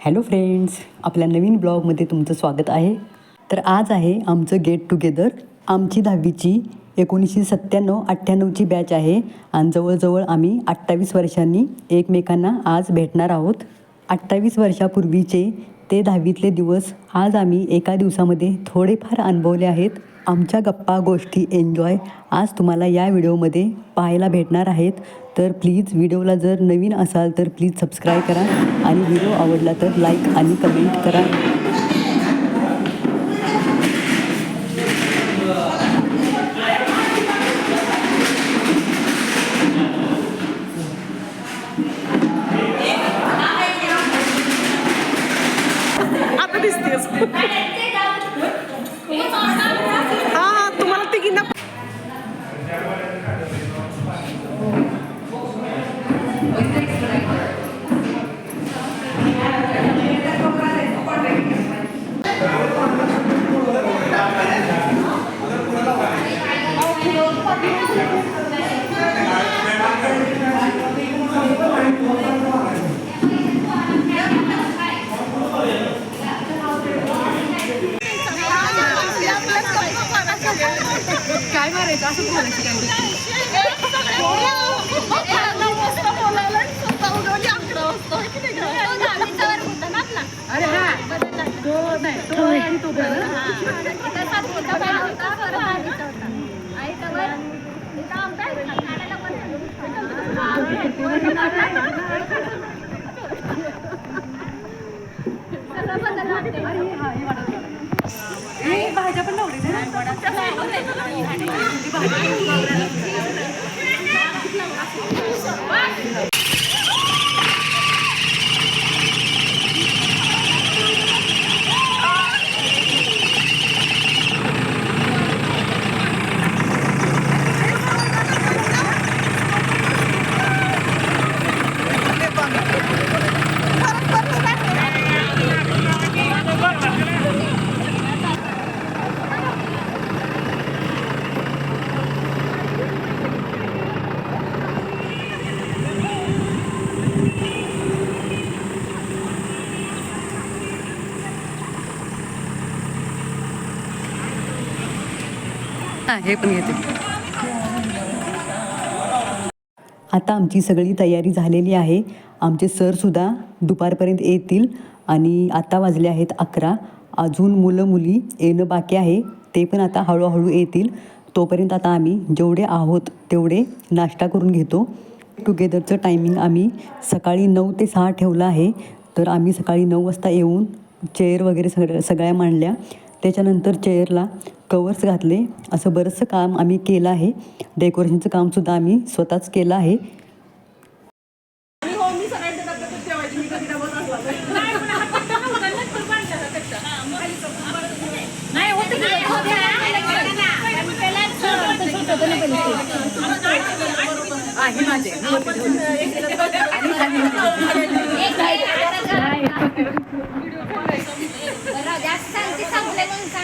Hello friends आपल्या नवीन ब्लॉगमध्ये तुमचं स्वागत आहे. तर आज आहे आमचं गेट टुगेदर आमची दहावीची एकोणीसशे सत्त्याण्णव अठ्ठ्याण्णवची बॅच आहे आणि जवळजवळ आम्ही अठ्ठावीस वर्षांनी एकमेकांना आज भेटणार आहोत. अठ्ठावीस वर्षापूर्वीचे ते दहावीतले दिवस आज आम्ही एका दिवसामध्ये थोडेफार अनुभवले आहेत. आमच्या गप्पा गोष्टी एन्जॉय आज तुम्हाला या व्हिडिओमध्ये पाहायला भेटणार आहेत. तर प्लीज व्हिडिओला जर नवीन असाल तर प्लीज सबस्क्राईब करा आणि व्हिडिओ आवडला तर लाईक आणि कमेंट करा. भाज्या पण लावली हे पण घेते आता आमची सगळी तयारी झालेली आहे. आमचे सरसुद्धा दुपारपर्यंत येतील आणि आता वाजले आहेत अकरा. अजून मुलं मुली येणं बाकी आहे. ते पण आता हळूहळू येतील. तोपर्यंत आता आम्ही जेवढे आहोत तेवढे नाश्ता करून घेतो. टुगेदरचं टायमिंग आम्ही सकाळी नऊ ते सहा ठेवलं आहे. तर आम्ही सकाळी नऊ वाजता येऊन चेअर वगैरे सगळ्या सगळ्या मांडल्या. त्याच्यानंतर चेअरला कवर्स घातले. असं बरंचसं काम आम्ही केलं आहे. डेकोरेशनचं कामसुद्धा आम्ही स्वतःच केलं आहे.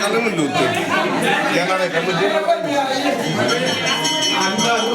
కళ్ళు ముందు ఏమన్నా కళ్ళు అందరూ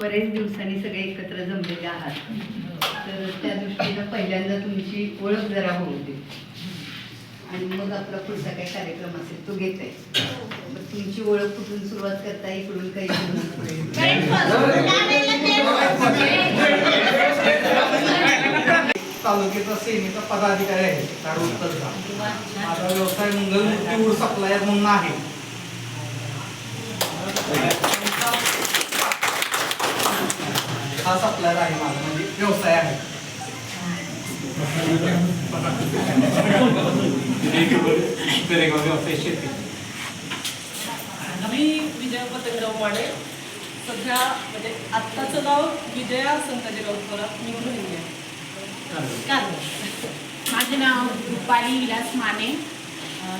बरेच दिवसांनी सगळे एकत्र जमलेले आहात. तर त्या दृष्टीनं पहिल्यांदा तुमची ओळख जरा होऊ दे. आणि मग आपला पुढचा काही कार्यक्रम असेल तो घेत आहे तुमची ओळख कुठून सुरुवात करता इकडून काही पुढे तालुक्याचा सेनेचा पदाधिकारी आहे. तारुत्तरचा माझा व्यवसाय मंगलमूर्ती ऊर सप्लायर म्हणून आहे. हा सप्लायर आहे माझा म्हणजे व्यवसाय आहे. शेती मी विजय पतंगराव वाडे. सध्या म्हणजे आत्ताचं नाव विजया संताजीराव थोरात मी माझं नाव रुपाली विलास माने.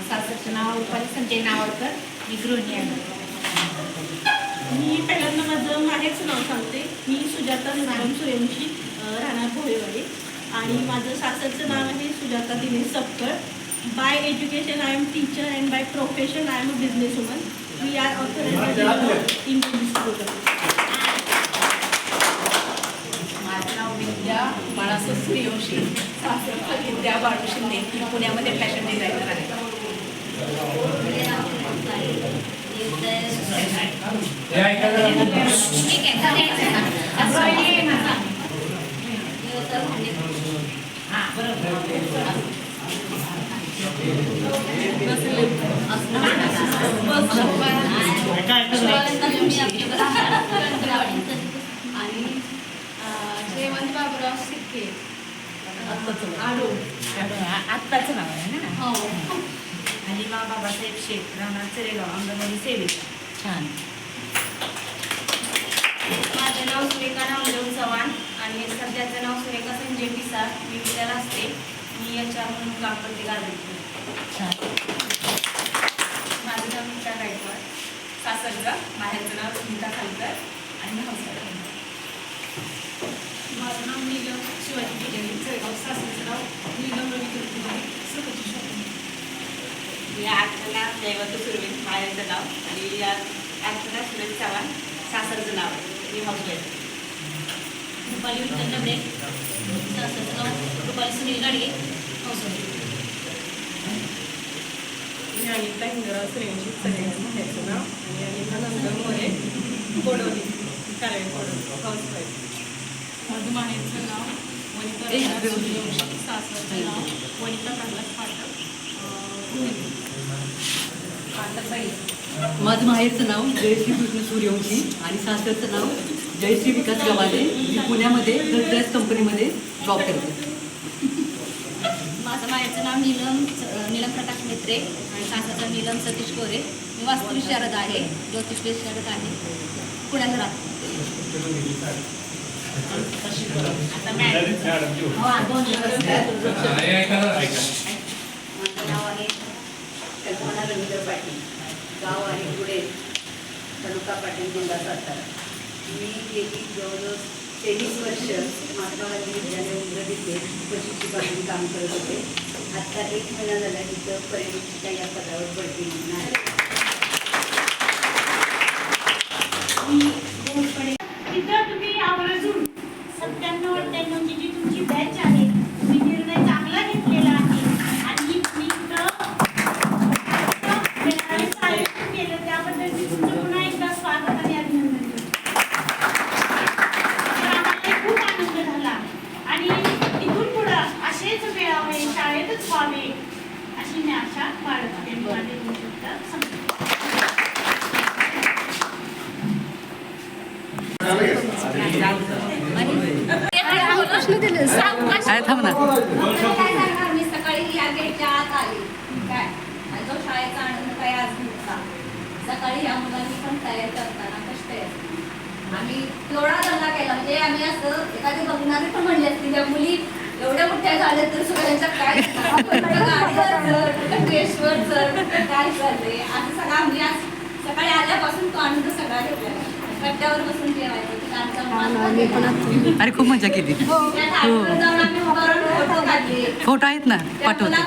सासरचं नाव रुपाली संजय नावरकर मी गृहिणी आहे. मी पहिल्यांदा माझं माहेरचं नाव सांगते. मी सुजाता नारायण सूर्यवंशी राहणार भोयवाडी आणि माझं सासरचं नाव आहे Sujata Dinesh Sapkal. By education I am teacher and by profession I am a business woman we are authorise in distributor माझं नाव विद्या बाळासाहेब सूर्यवंशी सासरचं विद्या बाळू शिंदे पुण्यामध्ये फॅशन डिझायनर आहे ठीक आहे चालेल. असं आहे माझा. हां बरोबर आणि जयवंत बाबुराव सिक्के आडू आत्ताचं नाव. आहे ना? हो. अलिबा बाबासाहेब शेख राहणार चरेगाव अंगणवाडी सेविका. छान. माझं नाव सुरेखा नामदेव चव्हाण आणि सध्याचं नाव सुरेखा संजय पिसार मी विद्याला असते. मी याच्या म्हणून काम करते गाजर माझं नाव नीता गायकवाड. सासरचं बाहेरचं नाव स्मिता खालकर आणि हौसर माझं नाव नीलम शिवाजी पुजारी जळगाव सासरचं नाव नीलम रविकर पुजारी सुरुची या ॲक्टरला जयवंत सुरवे मायाचं नाव आणि या ॲक्टरला सुरेश चव्हाण सासरचं नाव आहे. मी हाऊसवाईफ रुपाली विठ्ठल डबडे सासरचं नाव रुपाली सुनील गाडगे हौसवडी मी अनिता हिंगराव सूर्यवंशी नाव आणि अनिता नंदन मोरे हाऊसवाईफ माझं माहेरचं नाव वनिता सासरचं नाव वनिता प्रल्हाद फाटक पाटकबाई माझं माहेरचं नाव जयश्री कृष्ण सूर्यवंशी आणि सासरचं नाव जयश्री विकास गवाले मी पुण्यामध्ये गडरेस कंपनीमध्ये जॉब करते. माझं माहेरचं नाव नीलम नीलम प्रकाश मित्रे आणि सासरचं नीलम सतीश कोरे. मी वास्तुविशारद आहे ज्योतिष विशारद आहे. पुण्याला राहते. माझं नाव आहे कल्पना रवींद्र पाटील गाव आहे पुढे तालुका पाटील जिल्हा सातारा मी गेली जवळजवळ तेवीस वर्ष महात्मा गांधी विद्यालय उंबरठीचे प्रशिक्षक काम करत होते आत्ता एक महिना झाला तिथं पर्यवेक्षिका या पदावर बढती म्हणून आहे तिथं तुम्ही आवर्जून सत्त्याण्णव अठ्ठ्याण्णवची जी तुमची बॅच आहे तुम्ही निर्णय चांगला घेतलेला आहे. आणि मी केलं त्याबद्दल मी तुमचं पुन्हा एकदा स्वागत आणि अभिनंदन करते. खूप आनंद झाला. आणि इथून पुढं असेच मेळावे शाळेतच व्हावे अशी मी आशा बाळगते. माझे सकाळी या गेटच्या आत आले. काय? जो शाळेचा आनंद काय आज नव्हता. सकाळी या मुलांनी पण तयार करताना कष्ट आम्ही तेवढा दंगा केला. म्हणजे आम्ही असं एखादी बघणारे पण म्हणले असते मुली एवढ्या मोठ्या झाल्या तर काय कुठं काय सगळं आम्ही आज सकाळी आल्यापासून तो आनंद सगळा घेतला. अरे खूप मजा केली. फोटो काढले. फोटो आहेत ना पाठवते.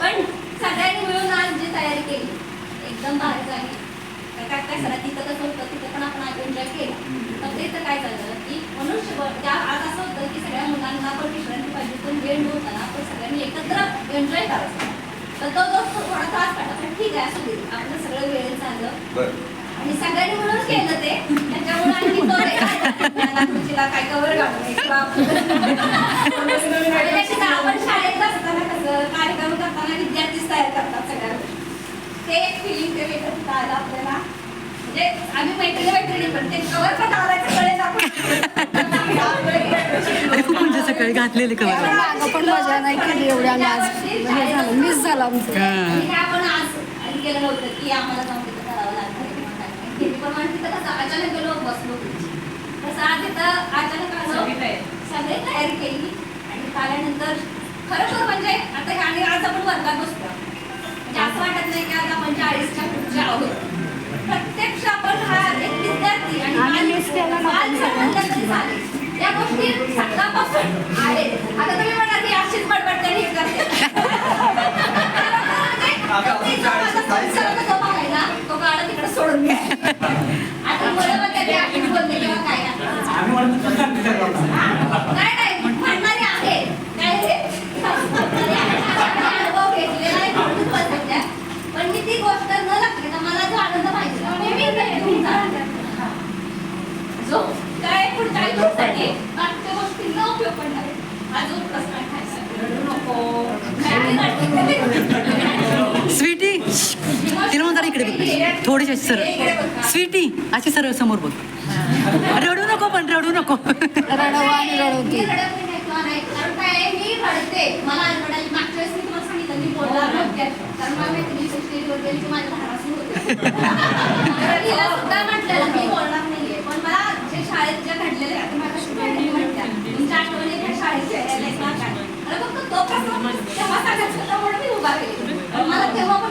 पण सगळ्यांनी मिळून आज जी तयारी केली एकदम भारी झाली. काय काय तिथं कसं होतं तिथं पण आपण आज एन्जॉय केला. फक्त इथं काय झालं की मनुष्यबळ त्या आज असं होतं की सगळ्या मुलांना पण विश्रांती पाहिजे पण वेळ नव्हता ना आपण सगळ्यांनी एकत्र एन्जॉय करायचा. तर तो थोडा त्रास काढला पण ठीक आहे असू दे आपलं सगळं वेळ झालं आणि सगळ्यांनी मिळून केलं ते. त्याच्यामुळे आणखी तो. तुझीला काय कवर घालून किंवा आणि त्याची ना आपण शाळेत असताना कसं कार्यक्रम करताना विद्यार्थीच तयार करतात सगळ्या ते एक फिलिंग ते आलं आपल्याला. म्हणजे आम्ही मैत्रिणी मैत्रिणी पण ते कवर पण घालायचं कळे अरे खूप म्हणजे सकाळी घातलेले कवर? मागं पण मजा नाही केली एवढ्या आज. हे झालं मिस झालं आमचं. आणि काय आपण आज आणि केलं नव्हतं की आम्हाला जाऊन तिथं करावं लागतं किंवा काय. नाही. गेली पण म्हणजे तिथं कसं अचानक गेलो बसलो तसं आज तिथं अचानक आलो. सगळी तयारी. केली. आणि आल्यानंतर खरोखर म्हणजे आता हे आणि आज आपण वर्गात बसतो म्हणजे असं वाटत नाही की आज आपण चाळीसच्या पुढच्या आहोत. प्रत्यक्ष आपण हा एक विद्यार्थी आणि पण या गोष्टी सकाळपासून आहेत. आता तुम्ही म्हणा की अशीच बडबड हे करते. तो बघायला तो गाडा तिकडे सोडून आता मुलं बोलते किंवा काय नाही नाही म्हणणारे आहे काय रे म्हणणारे आहे. आम्ही अनुभव घेतलेला आहे म्हणून बोलते. पण मी ती गोष्ट न लागते मला जो आनंद पाहिजे तो मी घेऊन जाणार. जो काय पुढच्या आयुष्यासाठी मागच्या गोष्टींना उपयोग पडणार आहे. अजून प्रश्न खायचा रडू नको स्वीटी तिला म्हणता इकडे बघ. थोडीशी अशी सरळ. स्वीटी अशी सरळ समोर बघ रडू नको पण रडू नको. मला माहिती सुरू तेव्हा पण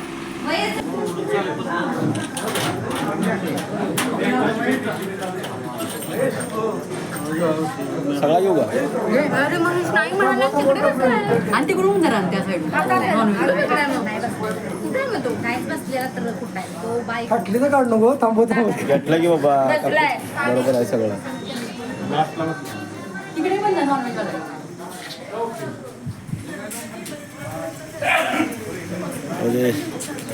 सगळा घेऊ का? अरे मनुष नाही म्हणाला तिकडे? आणि तिकडून जरा त्या साईड कुठे मग? तो? काहीच बसलेला तर कुठं आहे? तो बाईक फाटली तर काढ नको थांबव थांबव. घेतलं की बाबा. बरोबर आहे सगळं. तिकडे पण जा नॉनव्हेज म्हणजे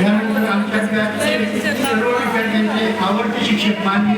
यानंतर आमच्यातल्या सर्व विद्यार्थ्यांचे आवडते शिक्षक मान्य